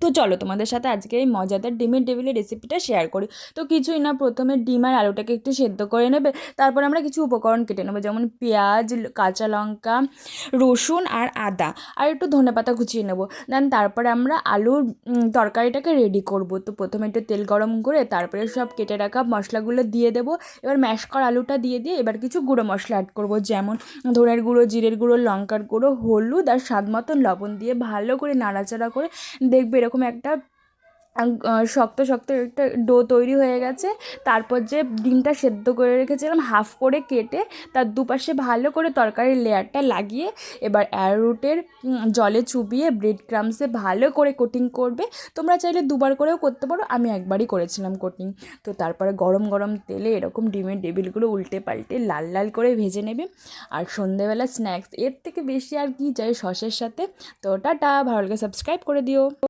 তো চলো তোমাদের সাথে আজকে এই মজাদার ডিমের টেবিলের রেসিপিটা শেয়ার করি। তো কিছুই না, প্রথমে ডিম আর আলুটাকে একটু সেদ্ধ করে নেবে, তারপর আমরা কিছু উপকরণ কেটে নেব, যেমন পেঁয়াজ কাঁচা লঙ্কা, রসুন আর আদা, আর একটু ধনেপাতা কুচিয়ে নেব। দেন তারপরে আমরা আলুর তরকারিটাকে রেডি করব। তো প্রথমে একটু তেল গরম করে তারপরে সব কেটে রাখা মশলাগুলো দিয়ে দেবো। এবার ম্যাশ করা আলুটা দিয়ে দিয়ে এবার কিছু গুঁড়ো মশলা অ্যাড করব, যেমন ধনের গুঁড়ো, জিরের গুঁড়ো, লঙ্কার গুঁড়ো, হলুদ আর স্বাদ মতন লবণ দিয়ে ভালো করে নাড়াচাড়া করে দেখবে এরকম একটা শক্ত শক্ত একটা ডো তৈরি হয়ে গেছে। তারপর যে ডিমটা সেদ্ধ করে রেখেছিলাম, হাফ করে কেটে তার দুপাশে ভালো করে তরকারির লেয়ারটা লাগিয়ে এবার অ্যারোরুটের জলে চুবিয়ে ব্রেড ক্রামসে ভালো করে কোটিং করবে। তোমরা চাইলে দুবার করেও করতে পারো, আমি একবারই করেছিলাম কোটিং তো তারপরে গরম গরম তেলে এরকম ডিমের টেবিলগুলো উল্টে পাল্টে লাল লাল করে ভেজে নেবে। আর সন্ধেবেলা স্ন্যাক্স এর থেকে বেশি আর কি চাই সসের সাথে। তো টাটা, ভালো লাগে সাবস্ক্রাইব করে দিও।